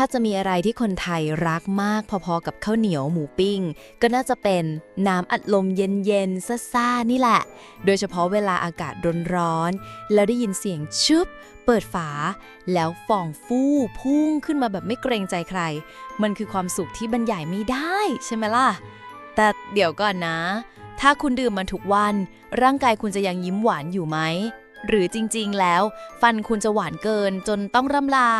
ถ้าจะมีอะไรที่คนไทยรักมากพอๆกับข้าวเหนียวหมูปิ้ง ก็น่าจะเป็นน้ำอัดลมเย็นๆซ่าๆนี่แหละ โดยเฉพาะเวลาอากาศร้อนๆแล้วได้ยินเสียงชึบเปิดฝา แล้วฟองฟู่พุ่งขึ้นมาแบบไม่เกรงใจใคร มันคือความสุขที่บรรยายไม่ได้ใช่ไหมล่ะ แต่เดี๋ยวก่อนนะ ถ้าคุณดื่มมันทุกวัน ร่างกายคุณจะยังยิ้มหวานอยู่ไหมหรือจริงๆแล้ว ฟันคุณจะหวานเกินจนต้องร่ำลา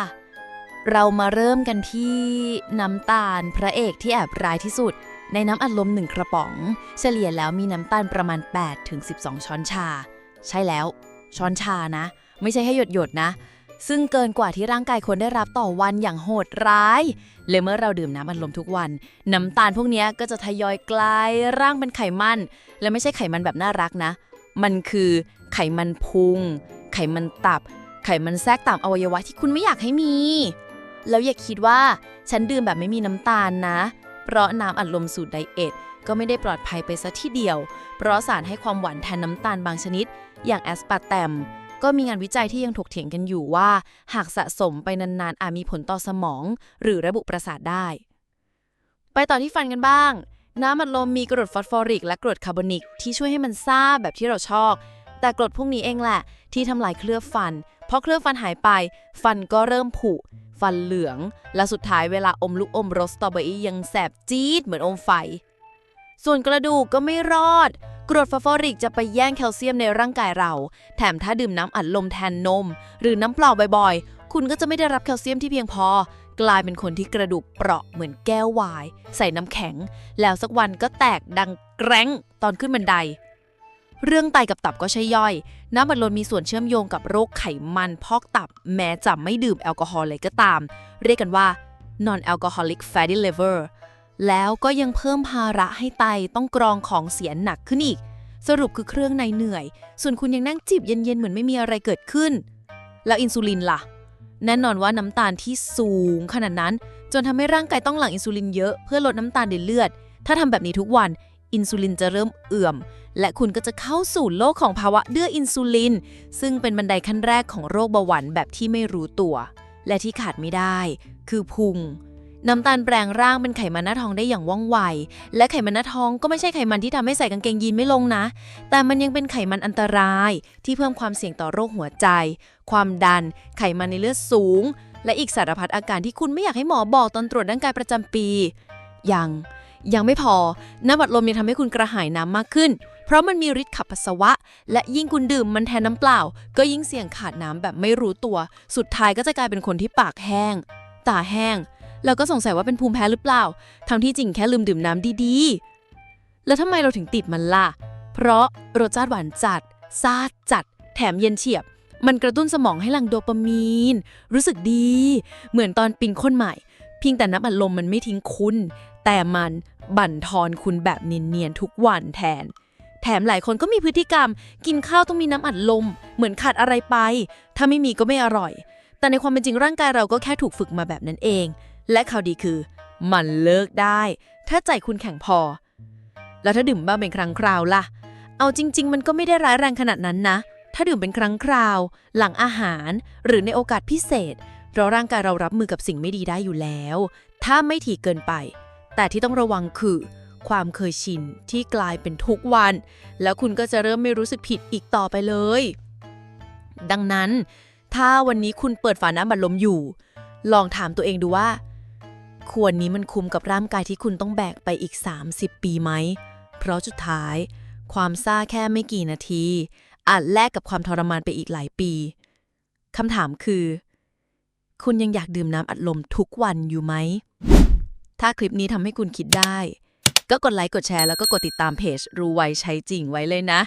เรามาเริ่มกันที่น้ำตาลพระเอกที่แอบร้ายที่สุด ในน้ำอัดลมหนึ่งกระป๋อง เฉลี่ยแล้วมีน้ำตาลประมาณ 8 ถึง 12 ช้อนชา ใช่แล้ว ช้อนชานะ ไม่ใช่แค่หยดหยดนะ ซึ่งเกินกว่าที่ร่างกายควรได้รับต่อวันอย่างโหดร้าย เลยเมื่อเราดื่มน้ำอัดลมทุกวัน น้ำตาลพวกนี้ก็จะทยอยกลายร่างเป็นไขมัน และไม่ใช่ไขมันแบบน่ารักนะ มันคือไขมันพุง ไขมันตับ ไขมันแทรกตามอวัยวะที่คุณไม่อยากให้มี แล้วอย่าคิดว่าฉันดื่มแบบไม่มีน้ำตาลนะ เพราะน้ำอัดลมสูตรไดเอทก็ไม่ได้ปลอดภัยไปซะทีเดียว เพราะสารให้ความหวานแทนน้ำตาลบางชนิด อย่างแอสปาร์แตม ก็มีงานวิจัยที่ยังถกเถียงกันอยู่ว่า หากสะสมไปนานๆ อาจมีผลต่อสมอง หรือระบบประสาทได้ ไปต่อที่ฟันกันบ้าง น้ำอัดลมมีกรดฟอสฟอริก และกรดคาร์บอนิกที่ช่วยให้มันซ่าแบบที่เราชอบ แต่กรดพวกนี้เองแหละ ที่ทำลายเคลือบฟัน เพราะเคลือบฟันหายไป ฟันก็เริ่มผุ ฟันเหลือง และสุดท้ายเวลาอมลูกอมรสสตรอเบอรี่ยังแสบจี๊ดเหมือนอมไฟ ส่วนกระดูกก็ไม่รอด กรดฟอสฟอริกจะไปแย่งแคลเซียมในร่างกายเรา แถมถ้าดื่มน้ำอัดลมแทนนม หรือน้ำเปล่าบ่อยๆ คุณก็จะไม่ได้รับแคลเซียมที่เพียงพอ กลายเป็นคนที่กระดูกเปราะเหมือนแก้ววาย ใส่น้ำแข็ง แล้วสักวันก็แตกดังแกร้งตอนขึ้นบันได เรื่องไตกับตับก็ใช่ย่อย น้ำอัดลมมีส่วนเชื่อมโยงกับโรคไขมันพอกตับ แม้จะไม่ดื่มแอลกอฮอล์เลยก็ตาม เรียกกันว่า non alcoholic fatty liver แล้วก็ยังเพิ่มภาระให้ไตต้องกรองของเสียหนักขึ้นอีก สรุปคือเครื่องในเหนื่อย ส่วนคุณยังนั่งจิบเย็นๆ เหมือนไม่มีอะไรเกิดขึ้น แล้วอินซูลินล่ะ แน่นอนว่าน้ำตาลที่สูงขนาดนั้น จนทำให้ร่างกายต้องหลั่งอินซูลินเยอะเพื่อลดน้ำตาลในเลือด ถ้าทำแบบนี้ทุกวัน อินซูลินจะเริ่มเอื่อม และคุณก็จะเข้าสู่โลกของภาวะเดื้ออินซูลิน ซึ่งเป็นบันไดขั้นแรกของโรคเบาหวานแบบที่ไม่รู้ตัว และที่ขาดไม่ได้ คือพุงน้ำตาลแปลงร่างเป็นไขมันหน้าท้องได้อย่างว่องไว และไขมันหน้าท้องก็ไม่ใช่ไขมันที่ทำให้ใส่กางเกงยีนไม่ลงนะ แต่มันยังเป็นไขมันอันตราย ที่เพิ่มความเสี่ยงต่อโรคหัวใจ ความดัน ไขมันในเลือดสูง และอีกสารพัดอาการที่คุณไม่อยากให้หมอบอกตอนตรวจร่างกายประจำปี ยัง ยังไม่พอ น้ำอัดลมยังทำให้คุณกระหายน้ำมากขึ้น เพราะมันมีฤทธิ์ขับปัสสาวะ และยิ่งคุณดื่มมันแทนน้ำเปล่า ก็ยิ่งเสี่ยงขาดน้ำแบบไม่รู้ตัว สุดท้ายก็จะกลายเป็นคนที่ปากแห้ง ตาแห้ง แล้วก็สงสัยว่าเป็นภูมิแพ้หรือเปล่า ทั้งที่จริงแค่ลืมดื่มน้ำดีๆ แล้วทำไมเราถึงติดมันล่ะ เพราะรสชาติหวานจัดซาดจัด แถมเย็นเฉียบมันกระตุ้นสมองให้หลั่งโดปามีน รู้สึกดี เหมือนตอนปิ้งคนใหม่ เพียงแต่น้ำอัดลมมันไม่ทิ้งคุณ แต่มันบั่นทอนคุณแบบเนียนๆทุกวันแทน แถมหลายคนก็มีพฤติกรรม กินข้าวต้องมีน้ำอัดลม เหมือนขาดอะไรไป ถ้าไม่มีก็ไม่อร่อย แต่ในความเป็นจริงร่างกายเราก็แค่ถูกฝึกมาแบบนั้นเอง และข่าวดีคือ มันเลิกได้ ถ้าใจคุณแข็งพอ แล้วถ้าดื่มบ้างเป็นครั้งคราวล่ะ เอาจริง ๆ มันก็ไม่ได้ร้ายแรงขนาดนั้นนะ ถ้าดื่มเป็นครั้งคราว หลังอาหาร หรือในโอกาสพิเศษเพราะร่างกายเรารับมือกับสิ่งไม่ดีได้อยู่แล้ว ถ้าไม่ถี่เกินไป แต่ที่ต้องระวังคือ ความเคยชินที่กลายเป็นทุกวัน แล้วคุณก็จะเริ่มไม่รู้สึกผิดอีกต่อไปเลย ดังนั้น ถ้าวันนี้คุณเปิดฝาน้ำบัดลมอยู่ ลองถามตัวเองดูว่า ควรนี้มันคุ้มกับร่างกายที่คุณต้องแบกไปอีก 30 ปีไหม เพราะสุดท้าย ความซ่าแค่ไม่กี่นาที อาจแลกกับความทรมานไปอีกหลายปีคำถามคือ คุณยังอยากดื่มน้ำอัดลมทุกวันอยู่ไหม ถ้าคลิปนี้ทำให้คุณคิดได้ ก็กดไลค์กดแชร์แล้วก็กดติดตามเพจรู้ไวใช้จริงไว้เลยนะ